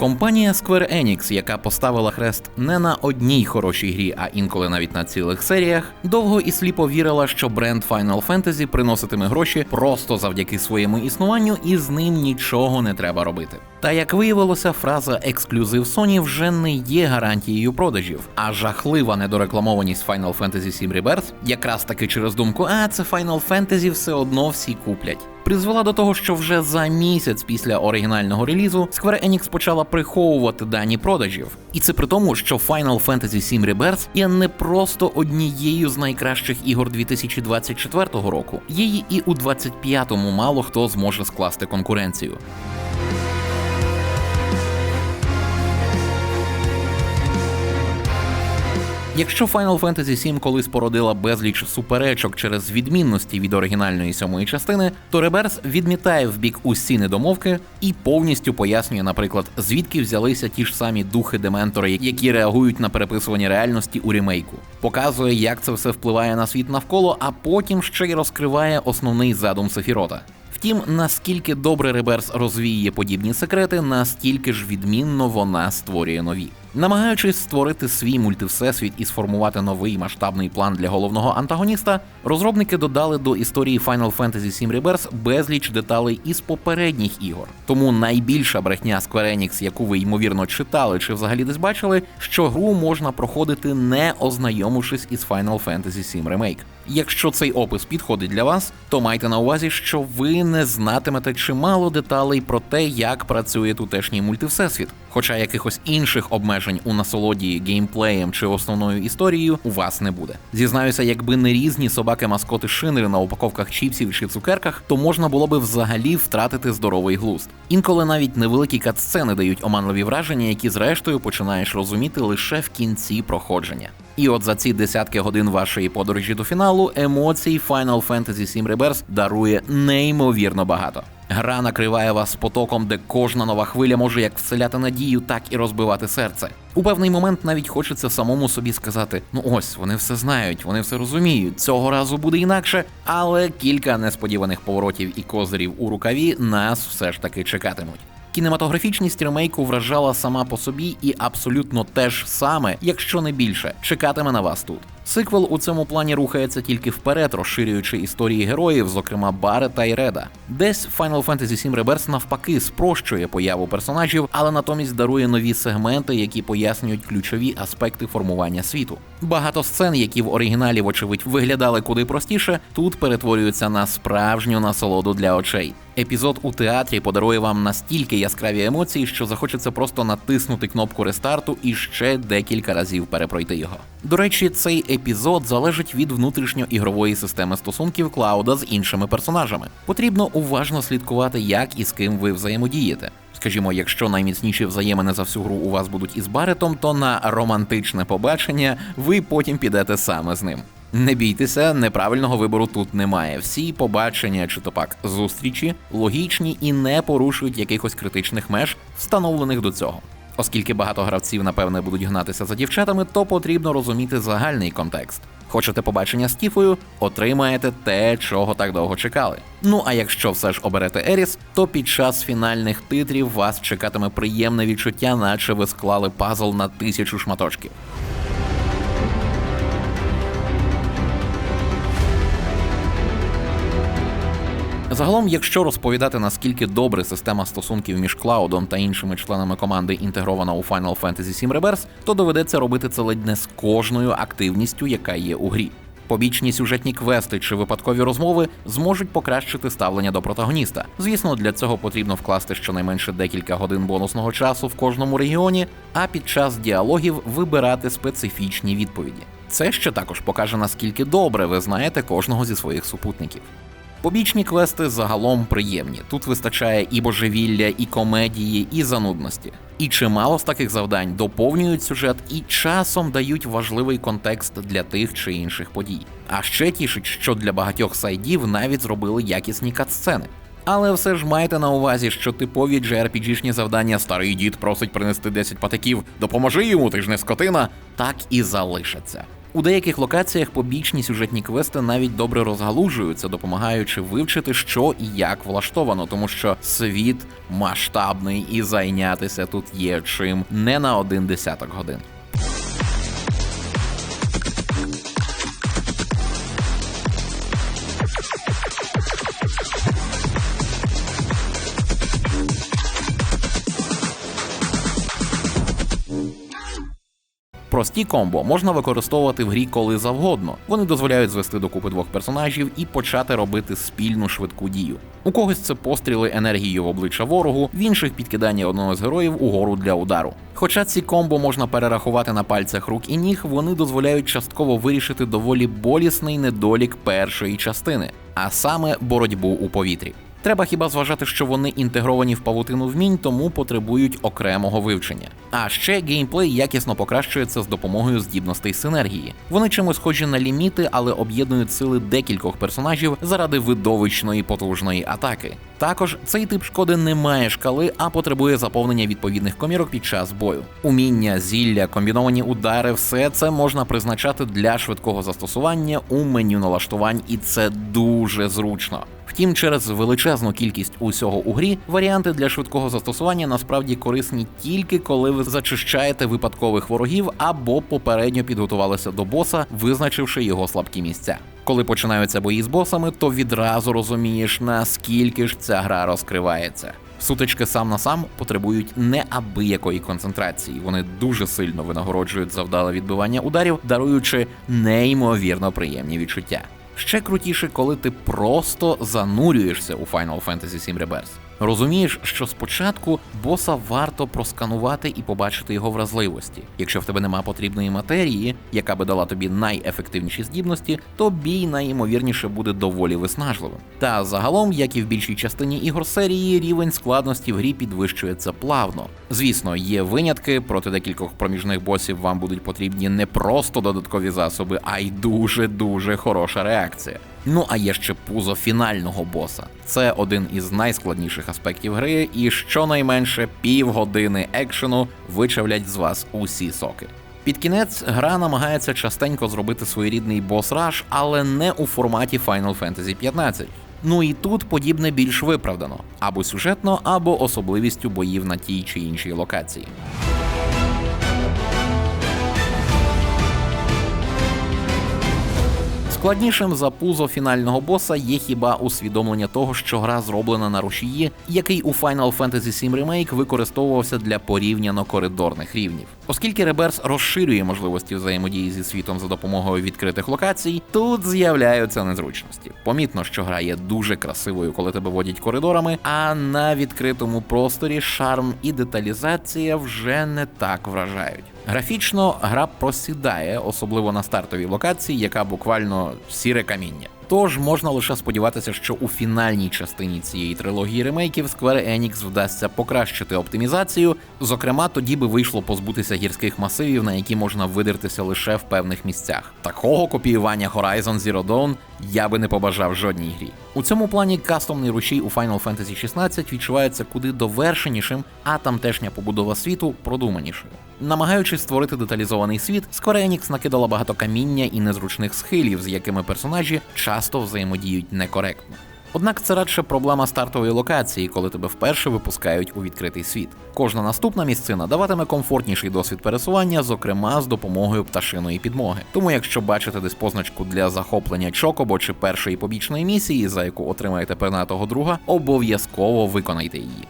Компанія Square Enix, яка поставила хрест не на одній хорошій грі, а інколи навіть на цілих серіях, довго і сліпо вірила, що бренд Final Fantasy приноситиме гроші просто завдяки своєму існуванню, і з ним нічого не треба робити. Та як виявилося, фраза ексклюзив Sony вже не є гарантією продажів, а жахлива недорекламованість Final Fantasy VII Rebirth, якраз таки через думку, а це Final Fantasy все одно всі куплять. Призвела до того, що вже за місяць після оригінального релізу Square Enix почала приховувати дані продажів. І це при тому, що Final Fantasy VII Rebirth є не просто однією з найкращих ігор 2024 року. Її і у 25-му мало хто зможе скласти конкуренцію. Якщо Final Fantasy VII колись породила безліч суперечок через відмінності від оригінальної сьомої частини, то Rebirth відмітає в бік усі недомовки і повністю пояснює, наприклад, звідки взялися ті ж самі духи-дементори, які реагують на переписування реальності у ремейку, показує, як це все впливає на світ навколо, а потім ще й розкриває основний задум Сефірота. Втім, наскільки добре Реберс розвіює подібні секрети, настільки ж відмінно вона створює нові. Намагаючись створити свій мультивсесвіт і сформувати новий масштабний план для головного антагоніста, розробники додали до історії Final Fantasy VII Rebirth безліч деталей із попередніх ігор. Тому найбільша брехня Square Enix, яку ви ймовірно читали чи взагалі десь бачили, що гру можна проходити не ознайомившись із Final Fantasy VII Remake. Якщо цей опис підходить для вас, то майте на увазі, що ви не знатимете чимало деталей про те, як працює тутешній мультивсесвіт. Хоча якихось інших обмежень у насолоді геймплеєм чи основною історією у вас не буде. Зізнаюся, якби не різні собаки-маскоти шинери на упаковках чіпсів чи цукерках, то можна було би взагалі втратити здоровий глузд. Інколи навіть невеликі катсцени дають оманливі враження, які зрештою починаєш розуміти лише в кінці проходження. І от за ці десятки годин вашої подорожі до фіналу емоцій Final Fantasy VII Rebirth дарує неймовірно багато. Гра накриває вас потоком, де кожна нова хвиля може як вселяти надію, так і розбивати серце. У певний момент навіть хочеться самому собі сказати: ну ось вони все знають, вони все розуміють. Цього разу буде інакше, але кілька несподіваних поворотів і козирів у рукаві нас все ж таки чекатимуть. Кінематографічність ремейку вражала сама по собі і абсолютно те ж саме, якщо не більше, чекатиме на вас тут. Сиквел у цьому плані рухається тільки вперед, розширюючи історії героїв, зокрема Барета і Реда. Десь Final Fantasy VII Rebirth навпаки спрощує появу персонажів, але натомість дарує нові сегменти, які пояснюють ключові аспекти формування світу. Багато сцен, які в оригіналі, вочевидь, виглядали куди простіше, тут перетворюються на справжню насолоду для очей. Епізод у театрі подарує вам настільки яскраві емоції, що захочеться просто натиснути кнопку рестарту і ще декілька разів перепройти його. До речі, цей епізод залежить від внутрішньоігрової системи стосунків Клауда з іншими персонажами. Потрібно уважно слідкувати, як і з ким ви взаємодієте. Скажімо, якщо найміцніші взаємини за всю гру у вас будуть із Баретом, то на романтичне побачення ви потім підете саме з ним. Не бійтеся, неправильного вибору тут немає. Всі побачення чи то пак зустрічі логічні і не порушують якихось критичних меж, встановлених до цього. Оскільки багато гравців, напевне, будуть гнатися за дівчатами, то потрібно розуміти загальний контекст. Хочете побачення з Тіфою, отримаєте те, чого так довго чекали. Ну а якщо все ж оберете Еріс, то під час фінальних титрів вас чекатиме приємне відчуття, наче ви склали пазл на тисячу шматочків. Загалом, якщо розповідати наскільки добре система стосунків між Клаудом та іншими членами команди інтегрована у Final Fantasy VII Rebirth, то доведеться робити це ледь не з кожною активністю, яка є у грі. Побічні сюжетні квести чи випадкові розмови зможуть покращити ставлення до протагоніста. Звісно, для цього потрібно вкласти щонайменше декілька годин бонусного часу в кожному регіоні, а під час діалогів вибирати специфічні відповіді. Це ще також покаже наскільки добре ви знаєте кожного зі своїх супутників. Побічні квести загалом приємні. Тут вистачає і божевілля, і комедії, і занудності. І чимало з таких завдань доповнюють сюжет і часом дають важливий контекст для тих чи інших подій. А ще тішить, що для багатьох сайдів навіть зробили якісні катсцени. Але все ж майте на увазі, що типові JRPG-шні завдання старий дід просить принести 10 патиків, допоможи йому, ти ж не скотина, так і залишаться. У деяких локаціях побічні сюжетні квести навіть добре розгалужуються, допомагаючи вивчити, що і як влаштовано, тому що світ масштабний і зайнятися тут є чим не на один десяток годин. Прості комбо можна використовувати в грі коли завгодно. Вони дозволяють звести докупи двох персонажів і почати робити спільну швидку дію. У когось це постріли енергією в обличчя ворогу, в інших підкидання одного з героїв угору для удару. Хоча ці комбо можна перерахувати на пальцях рук і ніг, вони дозволяють частково вирішити доволі болісний недолік першої частини, а саме боротьбу у повітрі. Треба хіба зважати, що вони інтегровані в павутину вмінь, тому потребують окремого вивчення. А ще геймплей якісно покращується з допомогою здібностей синергії. Вони чимось схожі на ліміти, але об'єднують сили декількох персонажів заради видовищної потужної атаки. Також цей тип шкоди не має шкали, а потребує заповнення відповідних комірок під час бою. Уміння, зілля, комбіновані удари, все це можна призначати для швидкого застосування у меню налаштувань, і це дуже зручно. Втім, через величезну кількість усього у грі варіанти для швидкого застосування насправді корисні тільки коли ви зачищаєте випадкових ворогів або попередньо підготувалися до боса, визначивши його слабкі місця. Коли починаються бої з босами, то відразу розумієш, наскільки ж ця гра розкривається. Сутички сам на сам потребують неабиякої концентрації. Вони дуже сильно винагороджують за вдале відбивання ударів, даруючи неймовірно приємні відчуття. Ще крутіше, коли ти просто занурюєшся у Final Fantasy VII Rebirth. Розумієш, що спочатку боса варто просканувати і побачити його вразливості. Якщо в тебе нема потрібної матерії, яка би дала тобі найефективніші здібності, то бій найімовірніше буде доволі виснажливим. Та загалом, як і в більшій частині ігор серії, рівень складності в грі підвищується плавно. Звісно, є винятки, проти декількох проміжних босів вам будуть потрібні не просто додаткові засоби, а й дуже дуже хороша реакція. Ну а є ще пузо фінального боса. Це один із найскладніших аспектів гри, і щонайменше півгодини екшену вичавлять з вас усі соки. Під кінець гра намагається частенько зробити своєрідний бос-раш, але не у форматі Final Fantasy 15. Ну і тут подібне більш виправдано або сюжетно, або особливістю боїв на тій чи іншій локації. Складнішим за пузо фінального боса є хіба усвідомлення того, що гра зроблена на рушії, який у Final Fantasy VII Remake використовувався для порівняно коридорних рівнів. Оскільки Реберс розширює можливості взаємодії зі світом за допомогою відкритих локацій, тут з'являються незручності. Помітно, що гра є дуже красивою, коли тебе водять коридорами, а на відкритому просторі шарм і деталізація вже не так вражають. Графічно гра просідає, особливо на стартовій локації, яка буквально сіре каміння. Тож можна лише сподіватися, що у фінальній частині цієї трилогії ремейків Square Enix вдасться покращити оптимізацію. Зокрема, тоді би вийшло позбутися гірських масивів, на які можна видертися лише в певних місцях. Такого копіювання Horizon Zero Dawn я би не побажав жодній грі. У цьому плані кастомний ручій у Final Fantasy 16 відчувається куди довершенішим, а тамтешня побудова світу продуманішою. Намагаючись створити деталізований світ, Square Enix накидала багато каміння і незручних схилів, з якими персонажі часто взаємодіють некоректно. Однак це радше проблема стартової локації, коли тебе вперше випускають у відкритий світ. Кожна наступна місцина даватиме комфортніший досвід пересування, зокрема з допомогою пташиної підмоги. Тому, якщо бачите десь позначку для захоплення чокобо чи першої побічної місії, за яку отримаєте пернатого друга, обов'язково виконайте її.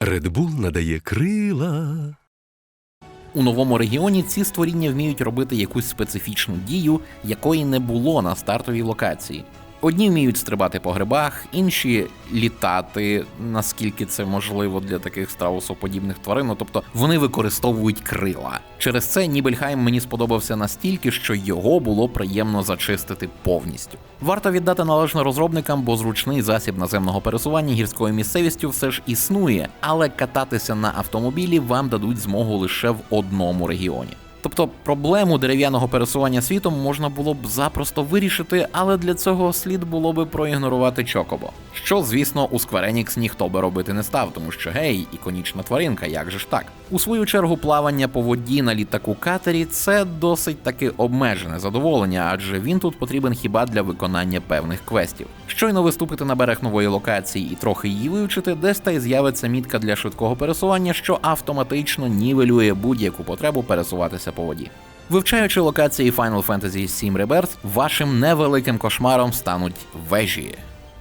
Red Bull надає крила. У новому регіоні ці створіння вміють робити якусь специфічну дію, якої не було на стартовій локації. Одні вміють стрибати по грибах, інші літати, наскільки це можливо для таких страусоподібних тварин. Ну, тобто вони використовують крила. Через це Нібельхайм мені сподобався настільки, що його було приємно зачистити повністю. Варто віддати належно розробникам, бо зручний засіб наземного пересування гірською місцевістю все ж існує, але кататися на автомобілі вам дадуть змогу лише в одному регіоні. Тобто проблему дерев'яного пересування світом можна було б запросто вирішити, але для цього слід було би проігнорувати Чокобо. Що, звісно, у Square Enix ніхто би робити не став, тому що гей, іконічна тваринка, як же ж так? У свою чергу плавання по воді на літаку катері це досить таки обмежене задоволення, адже він тут потрібен хіба для виконання певних квестів. Щойно виступити на берег нової локації і трохи її вивчити, десь та й з'явиться мітка для швидкого пересування, що автоматично нівелює будь-яку потребу пересуватися по воді. Вивчаючи локації Final Fantasy VII Rebirth, вашим невеликим кошмаром стануть вежі.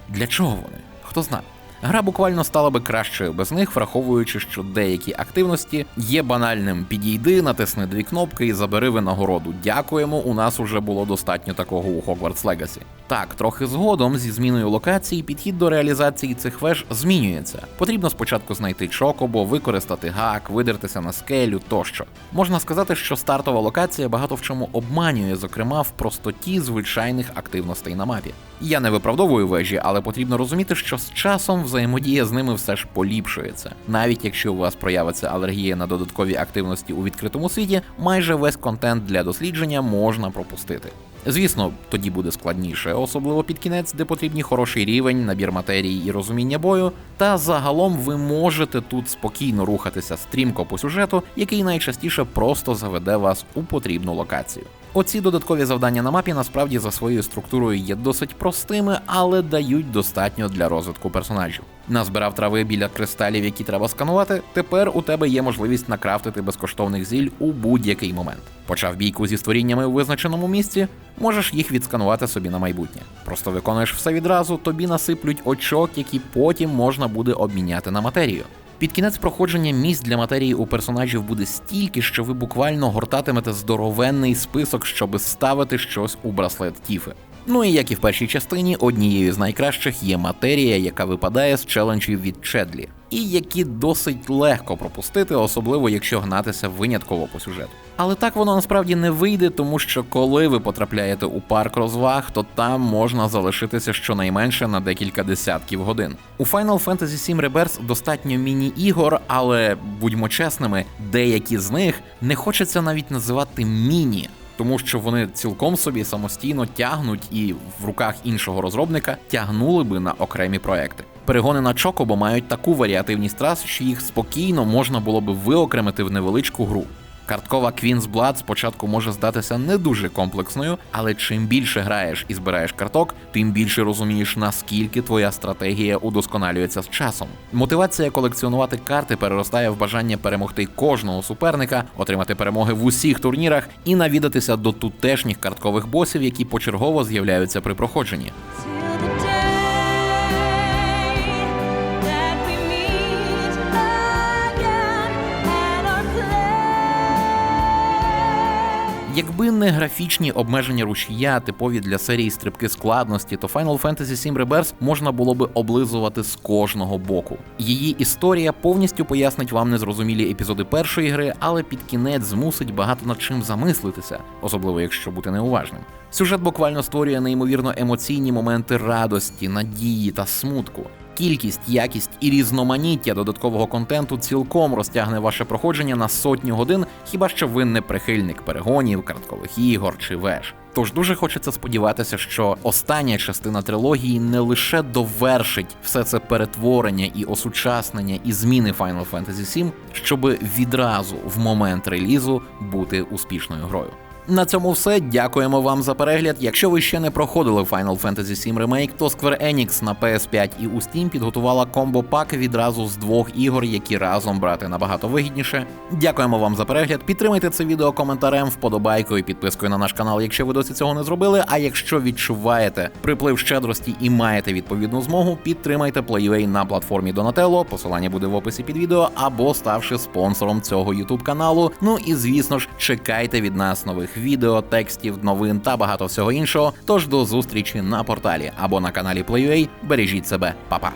Для чого вони? Хто знає. Гра буквально стала би кращою без них, враховуючи, що деякі активності є банальним підійди, натисни дві кнопки і забери винагороду. Дякуємо, у нас уже було достатньо такого у Hogwarts Legacy. Так, трохи згодом зі зміною локації підхід до реалізації цих веж змінюється. Потрібно спочатку знайти чокобо, використати гак, видертися на скелю тощо. Можна сказати, що стартова локація багато в чому обманює, зокрема в простоті звичайних активностей на мапі. Я не виправдовую вежі, але потрібно розуміти, що з часом взаємодія з ними все ж поліпшується. Навіть якщо у вас проявиться алергія на додаткові активності у відкритому світі, майже весь контент для дослідження можна пропустити. Звісно, тоді буде складніше, особливо під кінець, де потрібні хороший рівень, набір матерії і розуміння бою. Та загалом ви можете тут спокійно рухатися стрімко по сюжету, який найчастіше просто заведе вас у потрібну локацію. Оці додаткові завдання на мапі насправді за своєю структурою є досить простими, але дають достатньо для розвитку персонажів. Назбирав трави біля кристалів, які треба сканувати. Тепер у тебе є можливість накрафтити безкоштовних зіль у будь-який момент. Почав бійку зі створіннями у визначеному місці, можеш їх відсканувати собі на майбутнє. Просто виконуєш все відразу, тобі насиплють очок, які потім можна буде обміняти на матерію. Під кінець проходження місць для матерії у персонажів буде стільки, що ви буквально гортатимете здоровенний список, щоб ставити щось у браслет Тіфи. Ну і як і в першій частині, однією з найкращих є матерія, яка випадає з челенджів від Чедлі, і які досить легко пропустити, особливо якщо гнатися винятково по сюжету. Але так воно насправді не вийде, тому що коли ви потрапляєте у парк розваг, то там можна залишитися щонайменше на декілька десятків годин. У Final Fantasy VII Rebirth достатньо міні-ігор, але будьмо чесними, деякі з них не хочеться навіть називати міні. Тому що вони цілком собі самостійно тягнуть і в руках іншого розробника тягнули би на окремі проекти. Перегони на Чокобо мають таку варіативність трас, що їх спокійно можна було би виокремити в невеличку гру. Карткова Queen's Blood спочатку може здатися не дуже комплексною, але чим більше граєш і збираєш карток, тим більше розумієш, наскільки твоя стратегія удосконалюється з часом. Мотивація колекціонувати карти переростає в бажання перемогти кожного суперника, отримати перемоги в усіх турнірах і навідатися до тутешніх карткових босів, які почергово з'являються при проходженні. Якби не графічні обмеження рушія, типові для серії стрибки складності, то Final Fantasy VII Rebirth можна було би облизувати з кожного боку. Її історія повністю пояснить вам незрозумілі епізоди першої гри, але під кінець змусить багато над чим замислитися, особливо якщо бути неуважним. Сюжет буквально створює неймовірно емоційні моменти радості, надії та смутку. Кількість, якість і різноманіття додаткового контенту цілком розтягне ваше проходження на сотню годин, хіба що ви не прихильник перегонів, карткових ігор чи веж. Тож дуже хочеться сподіватися, що остання частина трилогії не лише довершить все це перетворення і осучаснення і зміни Final Fantasy VII, щоб відразу в момент релізу бути успішною грою. На цьому все. Дякуємо вам за перегляд. Якщо ви ще не проходили Final Fantasy VII Remake, то Square Enix на PS5 і у Steam підготувала комбо-пак відразу з двох ігор, які разом брати набагато вигідніше. Дякуємо вам за перегляд. Підтримайте це відео коментарем, вподобайкою, підпискою на наш канал, якщо ви досі цього не зробили. А якщо відчуваєте приплив щедрості і маєте відповідну змогу, підтримайте Playway на платформі Donatello, посилання буде в описі під відео, або ставши спонсором цього YouTube каналу. Ну і звісно ж, чекайте від нас нових відео, текстів, новин та багато всього іншого. Тож до зустрічі на порталі або на каналі PlayUA. Бережіть себе, Па-па!